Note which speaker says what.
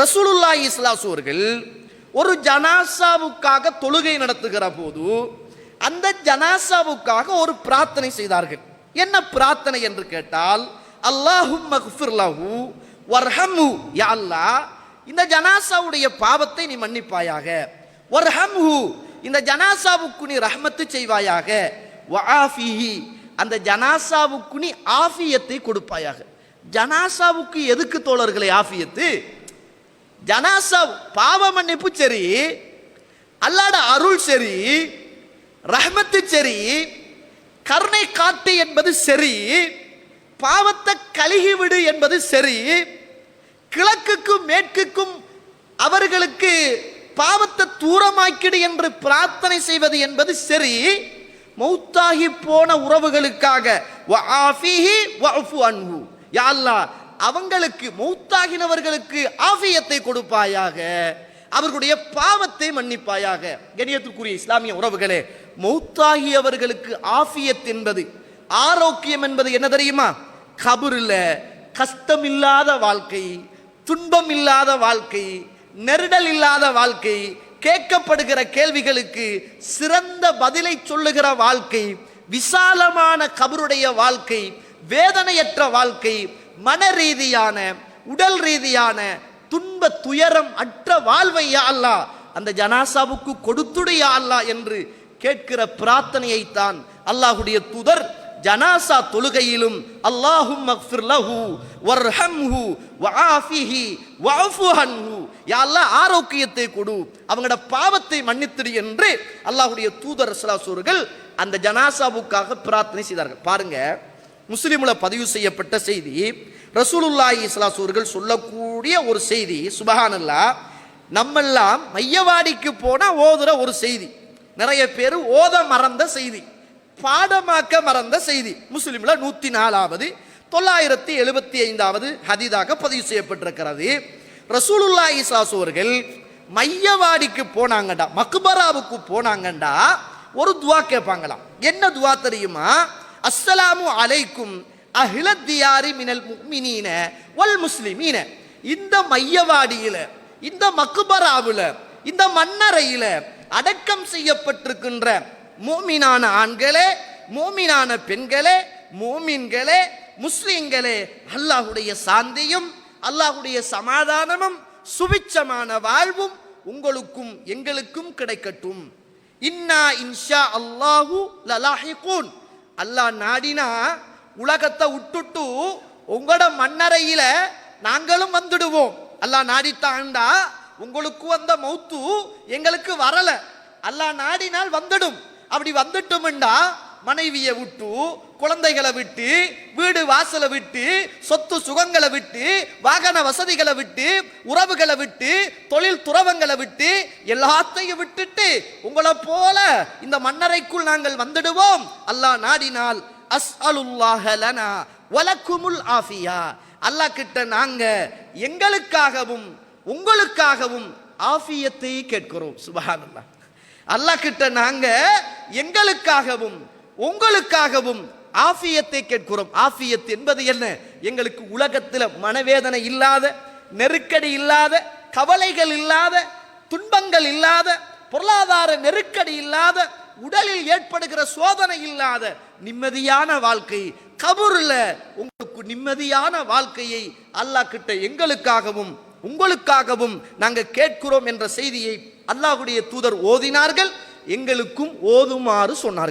Speaker 1: ரசூலுல்லா இஸ்லாஸ் அவர்கள் ஒரு ஜனாசாவுக்காக தொழுகை நடத்துகிற போது அந்த ஜனாசாவுக்காக ஒரு பிரார்த்தனை செய்தார்கள். என்ன பிரார்த்தனை என்று கேட்டால் அல்லாஹும் மக்ஃபிர்லஹு வர்ஹம்ஹு யா அல்லாஹ் இந்த ஜனாசாவுடைய பாவத்தை நீ மன்னிப்பாயாக. வர்ஹம்ஹு இந்த ஜனாசாவுக்கு நீ ரஹ்மத்து செய்வாயாக. வஆஃபிஹி அந்த ஜனாசாவுக்கு நீ ஆஃபியத்தை கொடுப்பாயாக. ஜனாசாவுக்கு எதுக்கு தோழர்களை ஆஃபியத்து? ஜனாசா பாவ மன்னிப்பு சரி அல்லாட அருள் சரி ரஹ்மத்து சரி கருணை காட்டு என்பது சரி பாவத்தை கழுகி விடு என்பது சரி கிழக்குக்கும் மேற்குக்கும் அவர்களுக்கு பாவத்தை தூரமாக்கிடு என்று பிரார்த்தனை செய்வது என்பது சரி மௌத்தாகி போன உறவுகளுக்காக வஆஃபிஹி அவங்களுக்கு மௌத்தாகினவர்களுக்கு ஆஃபியத்தை கொடுப்பாயாக அவர்களுடைய பாவத்தை மன்னிப்பாயாக. கணியத்துக்குரிய இஸ்லாமிய உறவுகளே மௌத்தாகியவர்களுக்கு ஆஃபியத் என்பது ஆரோக்கியம் என்பது என்ன தெரியுமா? கபுரில் கஷ்டம் இல்லாத வாழ்க்கை துன்பம் இல்லாத வாழ்க்கை நெருடல் இல்லாத வாழ்க்கை கேட்கப்படுகிற கேள்விகளுக்கு சிறந்த பதிலை சொல்லுகிற வாழ்க்கை விசாலமான கபருடைய வாழ்க்கை வேதனையற்ற வாழ்க்கை மன ரீதியான உடல் ரீதியான துன்ப துயரம் அற்ற வாழ்வை யா அல்லாஹ் அந்த ஜனாசாவுக்கு கொடுத்துடையா அல்லா என்று கேட்கிற பிரார்த்தனையைத்தான் அல்லாஹுடைய தூதர் ஜனாசா தொழுகையிலும் அல்லாஹும் மக்ஃபிர் வர்ஹம்ஹு வஆஃபிஹி வஅஃபு அன்ஹு. யா அல்லாஹ் ஆரோக்கியத்தை கொடு அவங்களோட பாவத்தை மன்னித்துடு என்று அல்லாஹுடைய தூதர் ஸல்லல்லாஹு அந்த ஜனாசாவுக்காக பிரார்த்தனை செய்தார்கள். பாருங்க முஸ்லீமில் பதிவு செய்யப்பட்ட செய்தி ரசூலுல்லாஹி இஸ்லாஸ் அவர்கள் சொல்லக்கூடிய ஒரு செய்தி சுபஹானல்லா நம்மெல்லாம் மையவாடிக்கு போனால் ஓதுற ஒரு செய்தி. நிறைய பேர் ஓத மறந்த செய்தி பாடமாக்க மறந்த செய்தி. முஸ்லீமில் நூற்றி நாலாவது தொள்ளாயிரத்தி எழுபத்தி ஐந்தாவது ஹதீதாக பதிவு செய்யப்பட்டிருக்கிறது. ரசூலுல்லா இஸ்லாஸ் அவர்கள் மையவாடிக்கு போனாங்கண்டா மக்பராவுக்கு போனாங்கண்டா ஒரு துவா கேட்பாங்களாம் என்ன துவா தெரியுமா? அஸ்ஸலாமு அலைக்கும் அஹிலத்தியாரி மினல் முக்மினீன வல் முஸ்லிமீன. இந்த மையவாடியில இந்த மக்குபராவில் இந்த மன்னரையில் அடக்கம் செய்யப்பட்டிருக்கின்ற மோமினான ஆண்களே மோமினான பெண்களே மோமின்களே முஸ்லிம்களே அல்லாஹுடைய சாந்தியும் அல்லாஹுடைய சமாதானமும் சுபிச்சமான வாழ்வும் உங்களுக்கும் எங்களுக்கும் கிடைக்கட்டும். இன்னா இன்ஷா அல்லாஹு லலாஹிகூன். அல்லா நாடினா உலகத்தை விட்டுட்டு உங்களோட மண்ணறையில நாங்களும் வந்துடுவோம். அல்லா நாடித்தாண்டா உங்களுக்கு வந்த மௌத்து எங்களுக்கு வரல. அல்லாஹ் நாடினால் வந்துடும். அப்படி வந்துட்டோம்டா மனைவியை விட்டு குழந்தைகளை விட்டு வீடு வாசலை விட்டு சொத்து சுகங்களை விட்டு வாகன வசதிகளை விட்டு உறவுகளை விட்டு தொழில் துறவங்களை விட்டு எல்லாத்தையும் விட்டுட்டு உங்களை போல இந்த மன்னரைக்குள் நாங்கள் வந்துடுவோம். அல்லாஹ் நாடினால் அஸ் லனா வலக்குமுல் ஆஃபியா. அல்லாஹ் கிட்ட நாங்க எங்களுக்காகவும் உங்களுக்காகவும் ஆஃபியத்தை கேட்கிறோம். சுபஹானல்லாஹ். அல்லாஹ் கிட்ட நாங்க எங்களுக்காகவும் உங்களுக்காகவும் ஆஃபியத்தை கேட்கிறோம். ஆஃபியத் என்பது என்ன? எங்களுக்கு உலகத்தில் மனவேதனை இல்லாத நெருக்கடி இல்லாத கவலைகள் இல்லாத துன்பங்கள் இல்லாத பொருளாதார நெருக்கடி இல்லாத உடலில் ஏற்படுகிற சோதனை இல்லாத நிம்மதியான வாழ்க்கை. கபூரில் உங்களுக்கு நிம்மதியான வாழ்க்கையை அல்லாஹ் கிட்ட எங்களுக்காகவும் உங்களுக்காகவும் நாங்கள் கேட்கிறோம் என்ற செய்தியை அல்லாஹுடைய தூதர் ஓதினார்கள். எங்களுக்கும் ஓதுமாறு சொன்னார்கள்.